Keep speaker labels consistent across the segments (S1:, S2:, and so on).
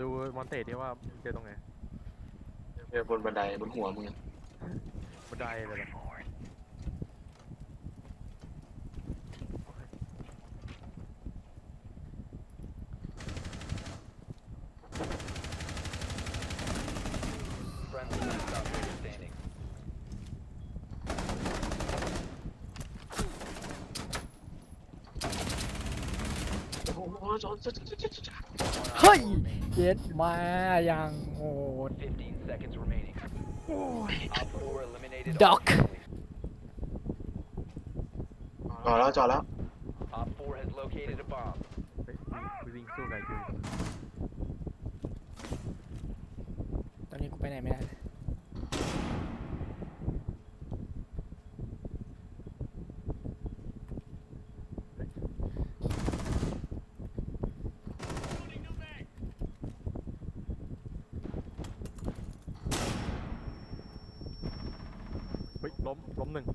S1: ดูมอนเตที่ว่าเจอตรงไหน
S2: เจอบนบันไดบนหัวมึงอะ
S1: บันไดเลยเหรอ
S2: โอ้โหจอดจอดจอดจอดจอด
S3: เฮ้ย เย็ดมาอย่างโหด
S4: 15 seconds remaining. Op 4 eliminated.
S3: Duck.
S4: all friendly.
S2: จอดแล้วจอดแล้ว
S4: Op 4 has located a bomb.
S1: เฮ้ยวิ่งวิ่งสู้ไก่กู
S3: ตอนนี้กูไปไหนไม่ได้เลย
S1: เฮ้ย ล้ม ล้มหนึ่ง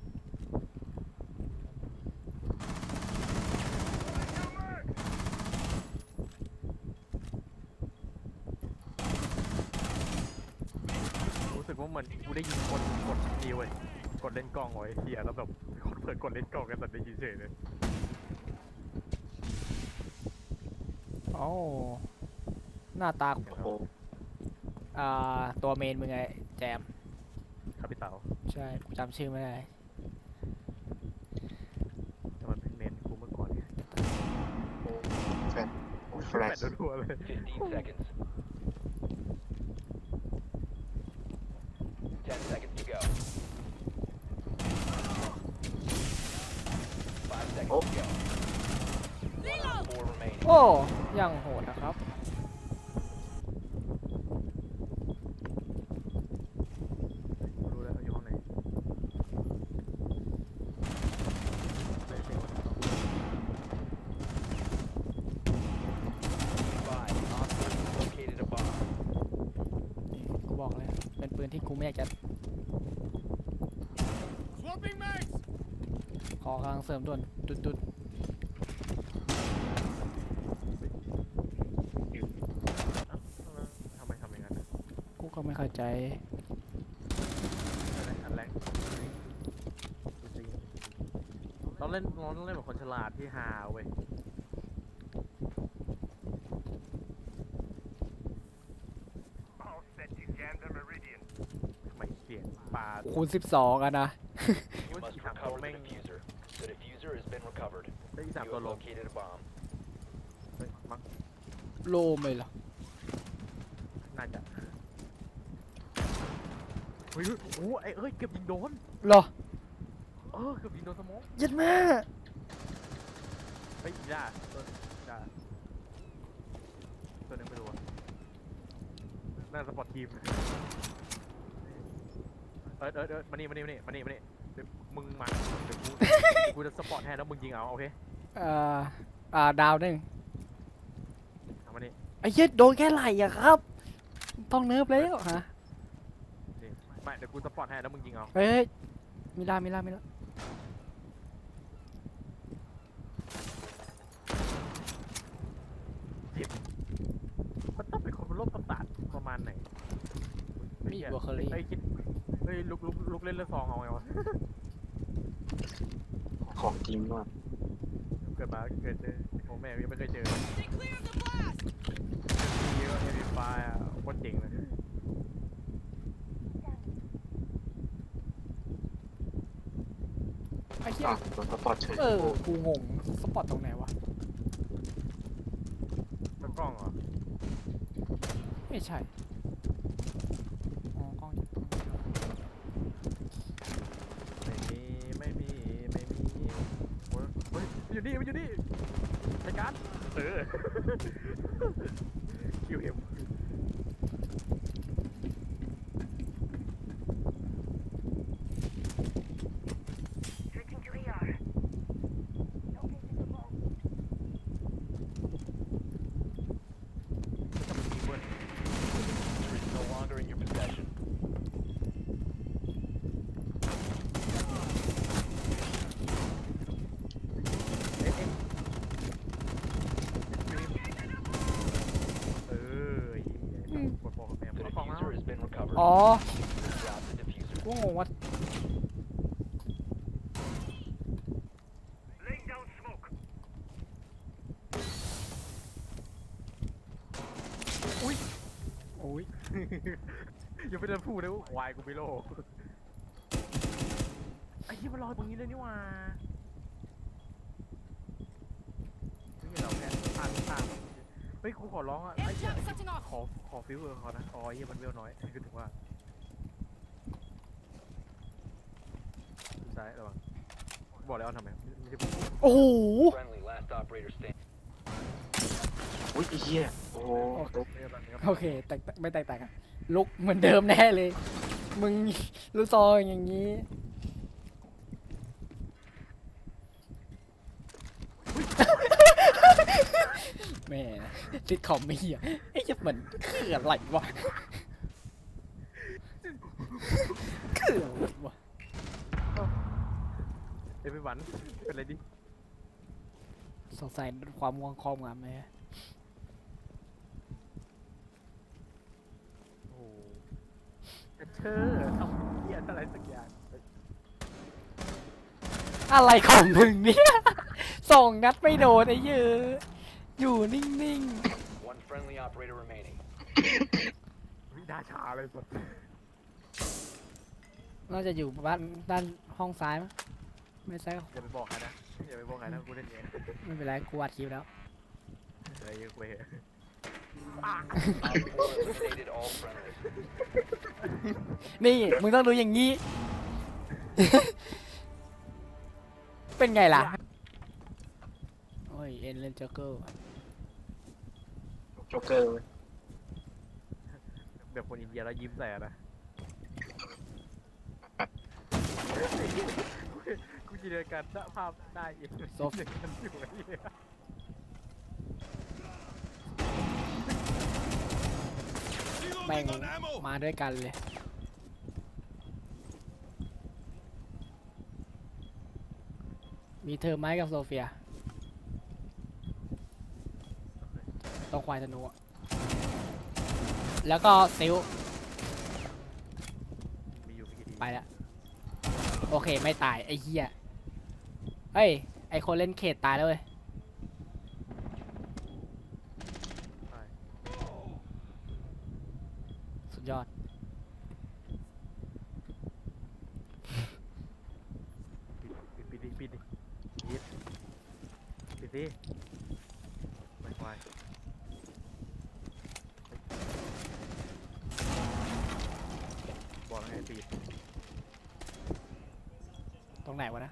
S1: รู้สึกว่าเหมือนกูได้ยินคนกดนี่เว้ยกดเล่นกล้องไว้เฮียแล้วแบบคนเปิดกดเล่นกล้องกันแต่ได้ยินเฉยเลย
S3: โอ้หน้าตา
S1: เห็น
S2: โอ้
S1: แล้ว
S2: โห
S3: อ่าตัวเมนมึงไงแจม
S1: ครับพี่เต๋า
S3: ใช่กูจำชื่อไม่ได้
S1: แต่มันเป็นเมนกูเมื่อก่อนไง
S2: แฟนโอ้ยแฟล
S1: แป
S2: ช
S1: ดรัวๆเลย
S4: 15 seconds. 10 seconds to go. 5 seconds
S2: Oh.
S4: to go. One op 4 remaining.
S3: โอ้ยังโหดนะครับ
S1: รู้แล้วอยู่ห้องไหนเฮ้ยเสียงมัน
S4: Five. Op 4 has located a bomb.
S3: นี่กูบอกเลยเป็นปืนที่กูไม่อยากจะขอกำลังเสริมด่วนดุดดุด
S1: เอ้าทำไมทำอย่างนั้นอะ
S3: กูก็ไม่เข้าใจ
S1: อันนั้นอันแรกจริงๆเราเล่นเราต้องเล่นแบบคนฉลาดที่ฮาเว้ย ทำไมเสี ยงปลา
S3: คูณ12อะนะ
S4: You must recover the diffuser. The diffuser has been recovered.
S1: ได้อีสาม
S4: You
S1: ตัว
S4: have
S1: ลง
S4: located a bomb.
S1: เฮ้ยมั้ง
S3: โลมเลยเหรอ
S1: น่าจะเฮ้ยโอ้ไอ้เอ้ยเกือบยิงโดน
S3: เหรอ
S1: เออเกือบยิงโดนสมอง
S3: ยัดแม่
S1: เฮ้ยด่าตัวด่าตัวหนึงไม่รู้อะน่าสปอร์ตทีม เออเออเออมานี่มานี่มานี่มานี่มานี่เดี๋ยวมึงมาเดี๋ยวกูเดี๋ยวกูจะสปอร์ตแทนแล้วมึงยิงเอาโอเค
S3: อ่าอ่าดาวหนึ่ง
S1: เอามานี่
S3: ไอ้เหี้ยโดนแค่ไหลอะครับ ต้องเนิร์ฟแล้วฮะ
S1: นี่ไม่เดี๋ยวกูสปอร์ตแทนแล้วมึงยิงเอา
S3: เฮ้ยเฮ้ยมีลามีลามีลา
S1: มันต้องเป็นคนโรคประสาทประมาณไหน
S3: มีบัวเคอรี่
S1: เฮ้ยคิดเฮ้ย ลุกลุกลุกเล่นเลือดซองเอาไงวะ
S2: ของจริงมาก
S1: เกิดมาเกิดเจอของแม่ยังไม่เคยเจอนี่ก็เอฟไฟอะโคตรเจ๋งเลย
S3: ไอ้เหี้ย
S2: อะโดนสปอร์ตเฉย
S3: เออ กูงง สปอตตรงไหนวะ
S1: แล้วกล้องเหรอ
S3: ไม่ใช่ อ๋อกล้องอยู่ตรงนี้
S1: ไม่มีไม่มีไม่มีโอ้ยเฮ้ยมัน อยู่นี่มันอยู่นี่รายการเออ คิวเอ็ม
S4: Is no longer in your possession.
S1: เอ๊ะเอ๊ะเออ
S3: อ๋อ
S4: Drop the diffuser.
S3: กูงงว่าอุ้ยอุ้ย
S1: ยังไม่ได้พูดเลยว่าควายกูไม่โลไอ้ที่มันรอตรงนี้เลยนี่หว่าไม่เห็นเราแค่อ่านอ่าน เฮ้ยกูขอร้องอะไอ้เหี้ย
S5: Airdrop setting off.
S1: ขอขอฟิวเออเขานะอ๋อเหี้ยมันเวลน้อยคือถึงว่าซ้ายระวังบอกแล้วทำไมไม่ใช่ผม
S3: โอ้โห
S4: Friendly, last operator standing.
S2: อุ้ยไอ้เหี้ยโอ้โห
S1: ไม่ใช่แบบนี้
S3: โอเคแตกต่างไม่แตกต่างกันลุกเหมือนเดิมแน่เลย มึงลูกซองอย่างนี้ แม่ติดคอมไม่เหี้ยไอ้จะเหมือนคืออะไรวะคืออะไรวะ
S1: เอ้ยไม่หวันเป็นไรดิ
S3: สงสัยความง่วงคอมงามไหม
S1: โอ้โหแต่เธอทำเหี้ยอะไรสักอย่าง
S3: อะไรของมึงเนี่ย ส่งนัดไม่โดนไอ้เยอะ อยู่นิ่ง
S4: One friendly operator remaining.
S1: วิดาชาเลยสุด
S3: ๆน่าจะอยู่บ้านด้านห้องซ้ายมั้งไม่ใช่ก็
S1: อย่าไปบอกใครนะอย่าไปบอกใครนะกูเล่นเอง
S3: ไม่เป็นไรกูอัดคลิปแล้ว
S1: อะไรเยอะเว้ย
S4: Op 4 eliminated all friendlies.
S3: นี่ มึงต้องดูอย่างนี้ เป็นไงล่ะ โอ้ย เอ็นเล่นจ็อกเกอร์
S2: โจ๊กเกอร์เว้ย
S1: แบบคนอินเดียแล้วยิ้มใส่อะนะกูจินตนาการภาพได้อีก
S3: โซฟ
S1: อย่างนั้นอยู่ไอ้เหี้ย
S3: แม่งมาด้วยกันเลย มีเธอไหมกับโซเฟีย ต้องควายธนูอะแล้วก็ซิล
S1: มีอยู่ไม่กี่ที
S3: ไปแล้วโอเคไม่ตายไอ้เหี้ยเฮ้ยไอคนเล่นเขตตายแล้วเว้ย
S1: ใช่
S3: สุดยอด
S1: ปิดปิดปิดดิปิดดิปิดปิดดิไม่ควายบอกแล้วไง ปิด
S3: ตรงไหนวะนะ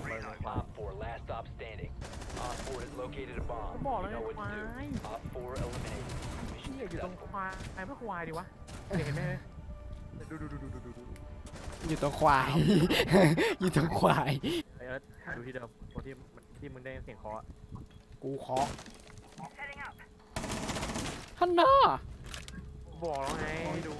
S1: ไปเลย
S4: Op 4, last stop standing. Op 4 has located a bomb.
S1: บอก
S4: You
S1: แล้วไง
S4: know what
S1: ควา
S4: to
S1: ย
S4: do. Op 4 eliminated.
S1: เชี่ย
S4: Mission
S1: อยู่ตรง
S4: successful.
S1: ควายไอ้ไม่ควายดิวะเห็นไหมดูดูดูดูดูดูดู
S3: อยู่ตรงควาย อยู่ตรงควาย
S1: ไอ้เอิร์ธดูที่เดิมตรงที่มันที่มึงได้เสียงเคาะอะ
S3: กูเคาะฮันน่า
S1: บอกแล้วไงให้ดู